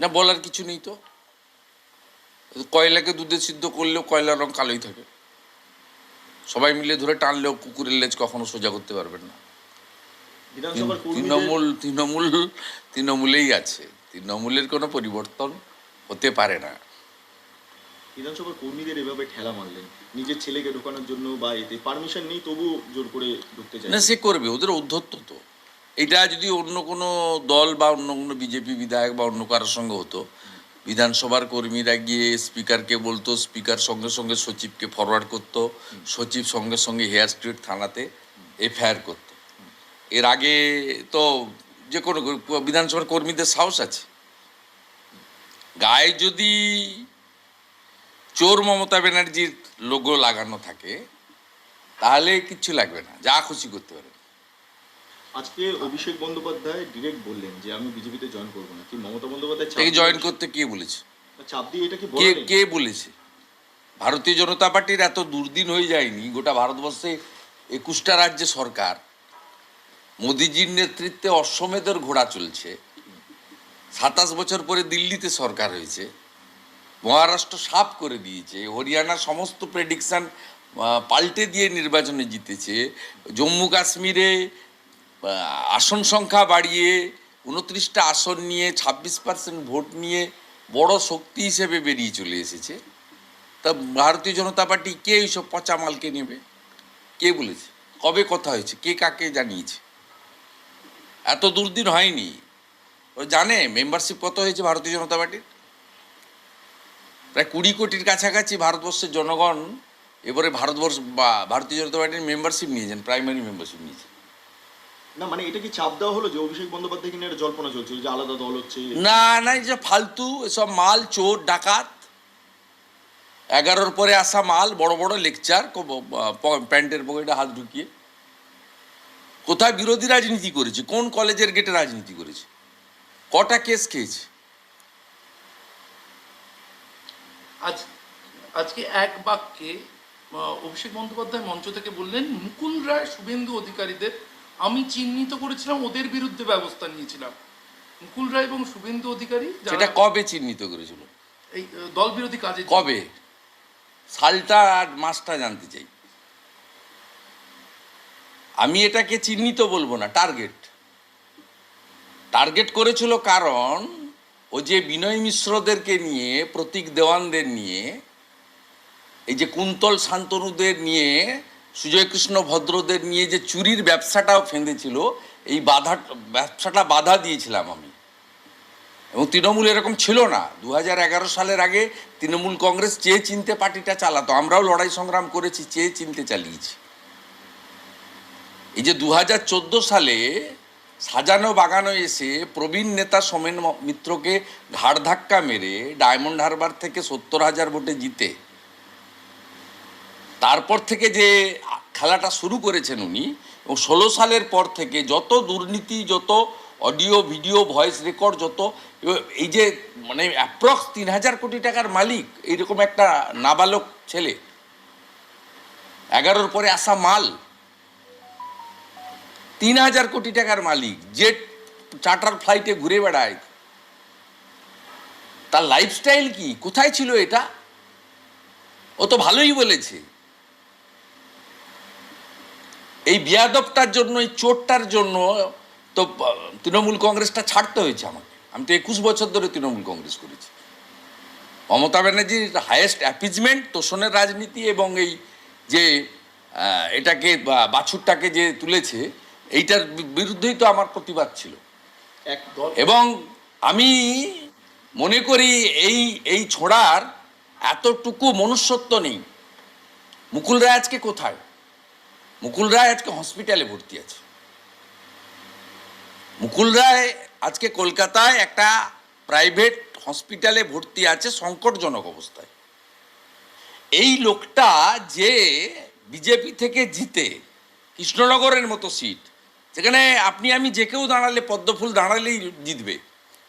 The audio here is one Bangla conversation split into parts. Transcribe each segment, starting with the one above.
না বলার কিছু নেই তো। কয়লাকে দুধে সিদ্ধ করলেও কয়লার রং কালোই থাকে। সবাই মিলে ধরে টানলেও কুকুরের লেজ কখনো সোজা করতে পারবেন না। তৃণমূল তৃণমূল তৃণমূলেই আছে। তৃণমূলের কোনো পরিবর্তন হতে পারে না। বিধানসভার কর্মীদের এভাবে ঠেলা মারলেন। নিজের ছেলেকে ঢোকানোর জন্য বা এতে পারমিশন নেই তবু জোর করে ঢুকতে চাই না সে করবে ওদের উদ্ধত্ত তো। এটা যদি অন্য কোনো দল বা অন্য কোনো বিজেপি বিধায়ক বা অন্য কারোর সঙ্গে হতো, বিধানসভার কর্মীরা গিয়ে স্পিকারকে বলতো, স্পিকার সঙ্গে সঙ্গে সচিবকে ফরওয়ার্ড করতো, সচিব সঙ্গে সঙ্গে হেয়ার স্ট্রিট থানাতে এফআইআর করতো। এর আগে তো যে কোনো বিধানসভার কর্মীদের সাহস আছে। গায়ে যদি চোর মমতা ব্যানার্জির লোগো লাগানো থাকে, তাহলে কিচ্ছু লাগবে না, যা খুশি করতে পারে আজকে অভিষেক বন্দ্যোপাধ্যায় ডিরেক্ট বললেন যে আমি বিজেপিতে জয়েন করব না। কি মমতা বন্দ্যোপাধ্যায় তাকে জয়েন করতে কে বলেছে? চাপ দিয়ে এটা কি কে কে বলেছে? ভারতীয় জনতা পার্টির এত দুর্দিন হয়ে যায়নি গোটা ভারতবর্ষে একুশটা রাজ্যে সরকার মোদিজির নেতৃত্বে অশ্বমেধের ঘোড়া চলছে সাতাশ বছর পরে দিল্লিতে সরকার হয়েছে মহারাষ্ট্র সাফ করে দিয়েছে হরিয়ানার সমস্ত প্রেডিকশন পাল্টে দিয়ে নির্বাচনে জিতেছে জম্মু কাশ্মীরে আসন সংখ্যা বাড়িয়ে উনত্রিশটা আসন নিয়ে, ছাব্বিশ পার্সেন্ট ভোট নিয়ে বড় শক্তি হিসেবে বেরিয়ে চলে এসেছে। তা ভারতীয় জনতা পার্টি কে এইসব পচা মালকে নেবে? কে বলেছে? কবে কথা হয়েছে? কে কাকে জানিয়েছে? এত দুর্দিন হয়নি। ও জানে মেম্বারশিপ কত হয়েছে ভারতীয় জনতা পার্টির? প্রায় কুড়ি কোটির কাছাকাছি ভারতবর্ষের জনগণ এবারে ভারতবর্ষ বা ভারতীয় জনতা পার্টির মেম্বারশিপ নিয়েছেন প্রাইমারি মেম্বারশিপ নিয়েছেন। না মানে এটা কি চাপ দেওয়া হলো যে অভিষেক বন্দ্যোপাধ্যায় কিনা একটা জল্পনা চলছিল যে আলাদা দল হচ্ছে? না না এই যে ফালতু এসব মাল চোর ডাকাত এগারোর পরে আসা মাল বড় বড় লেকচার প্যান্টের পকেটে হাত ঢুকিয়ে। কোথায় বিরোধী রাজনীতি করেছে? কোন কলেজের গেটে রাজনীতি করেছে? কটা কেস খেয়েছে? আজ আজকে এক বাক্যে অভিষেক বন্দ্যোপাধ্যায় মঞ্চ থেকে বললেন মুকুল রায় শুভেন্দু অধিকারীদের আমি চিহ্নিত করেছিলাম ওদের বিরুদ্ধে ব্যবস্থা নিয়েছিলাম। মুকুল রায় এবং শুভেন্দু অধিকারী সেটা কবে চিহ্নিত করেছিল? এই দল বিরোধী কাজে কবে? সালটা আর মাসটা জানতে চাই। আমি এটাকে চিহ্নিত বলব না টার্গেট। টার্গেট করেছিল কারণ ও যে বিনয় মিশ্রদেরকে নিয়ে প্রতীক দেওয়ানদের নিয়ে এই যে কুন্তল শান্তনুদের নিয়ে সুজয় কৃষ্ণ ভদ্রদের নিয়ে যে চুরির ব্যবসাটাও ফেঁদেছিল, এই বাধা, ব্যবসাটা বাধা দিয়েছিলাম আমি। এবং তৃণমূল এরকম ছিল না। দু হাজার এগারো সালের আগে তৃণমূল কংগ্রেস চেয়ে চিনতে পার্টিটা চালাতো। আমরাও লড়াই সংগ্রাম করেছি, চেয়ে চিনতে চালিয়েছি। এই যে দু হাজার চোদ্দ সালে সাজানো বাগানো এসে প্রবীণ নেতা সোমেন মিত্রকে ঘাড় ধাক্কা মেরে ডায়মন্ড হারবার থেকে সত্তর হাজার ভোটে জিতে তারপর থেকে যে খেলাটা শুরু করেছেন উনি, এবং ষোলো সালের পর থেকে যত দুর্নীতি, যত অডিও, ভিডিও, ভয়েস রেকর্ড, যত এই যে মানে অ্যাপ্রক্স তিন হাজার কোটি টাকার মালিক, এইরকম একটা নাবালক ছেলে। এগারোর পরে আসা মাল। তিন হাজার কোটি টাকার মালিক জেট চার্টার ফ্লাইটে ঘুরে বেড়ায়। তার লাইফস্টাইল কি? কোথায় ছিল এটা? ও তো ভালোই বলেছে। এই বিয়াদবটার জন্য এই চোটটার জন্য তো তৃণমূল কংগ্রেসটা ছাড়তে হয়েছে আমাকে। আমি তো একুশ বছর ধরে তৃণমূল কংগ্রেস করেছি। মমতা ব্যানার্জির হায়েস্ট অ্যাপিজমেন্ট তোষণের রাজনীতি এবং এই যে এটাকে বাছুরটাকে যে তুলেছে এইটার বিরুদ্ধেই তো আমার প্রতিবাদ ছিল। এবং আমি মনে করি এই এই ছোড়ার এতটুকু মনুষ্যত্ব নেই। মুকুল রায় আজকে কোথায়? মুকুল রায় আজকে হসপিটালে ভর্তি আছে। মুকুল রায় আজকে কলকাতায় একটা প্রাইভেট হসপিটালে ভর্তি আছে সংকটজনক অবস্থায়। এই লোকটা যে বিজেপি থেকে জিতে কৃষ্ণনগরের মতো সিট যেখানে আপনি আমি যে কেউ দাঁড়ালে, পদ্মফুল দাঁড়ালেই জিতবে।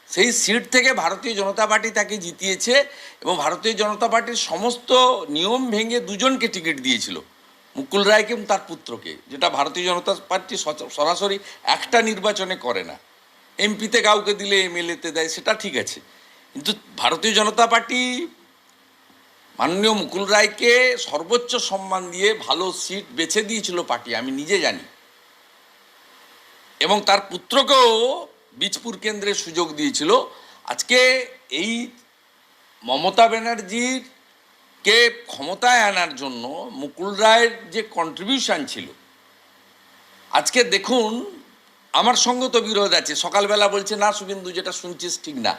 সেই সিট থেকে ভারতীয় জনতা পার্টি তাকে জিতিয়েছে এবং ভারতীয় জনতা পার্টির সমস্ত নিয়ম ভেঙে দুজনকে টিকিট দিয়েছিল। মুকুল রায়কে এবং তার পুত্রকে? যেটা ভারতীয় জনতা পার্টি সরাসরি একটা নির্বাচনে করে না। এমপিতে কাউকে দিলে এমএলএতে দেয়, সেটা ঠিক আছে। কিন্তু ভারতীয় জনতা পার্টি মাননীয় মুকুল রায়কে সর্বোচ্চ সম্মান দিয়ে ভালো সিট বেছে দিয়েছিল পার্টি, আমি নিজে জানি। এবং তার পুত্রকেও বীজপুর কেন্দ্রে সুযোগ দিয়েছিল। আজকে এই মমতা ব্যানার্জির কে ক্ষমতায় আনার জন্য মুকুল রায়ের যে কন্ট্রিবিউশন ছিল, আজকে দেখুন আমার সঙ্গে তো বিরোধ আছে। সকালবেলা বলছে, না শুভেন্দু, যেটা শুনছিস ঠিক না।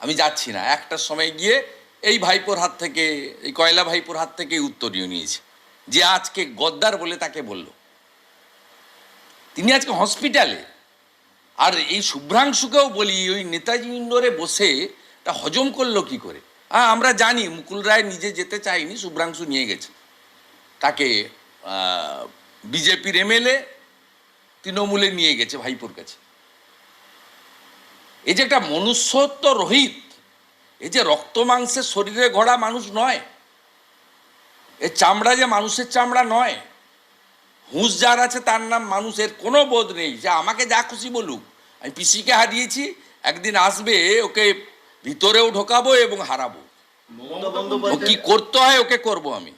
আমি যাচ্ছি না। একটার সময় গিয়ে এই ভাইপোর হাত থেকে, এই কয়লা ভাইপোর হাত থেকে উত্তরীয় নিয়েছে। যে আজকে গদ্দার বলে তাকে বলল। তিনি আজকে হসপিটালে আর এই শুভ্রাংশুকেও বলি, ওই নেতাজি ইন্ডোরে বসে তা হজম করল কি করে? হ্যাঁ আমরা জানি, মুকুল রায় নিজে যেতে চায়নি, শুভ্রাংশু নিয়ে গেছে। তাকে বিজেপির এমএলএ তৃণমূলে নিয়ে গেছে ভাইপোর কাছে। এই যে একটা মনুষ্যত্ব রহিত, এই যে রক্ত মাংসের শরীরে গড়া মানুষ নয় এর চামড়া যে মানুষের চামড়া নয়, হুঁশ যার আছে তার নাম মানুষের কোনো বোধ নেই। যে আমাকে যা খুশি বলুক, আমি পিসিকে হারিয়েছি, একদিন আসবে, ওকে ভিতরেও ঢোকাবো এবং হারাবো। ও কি করতে হয় ওকে করব আমি।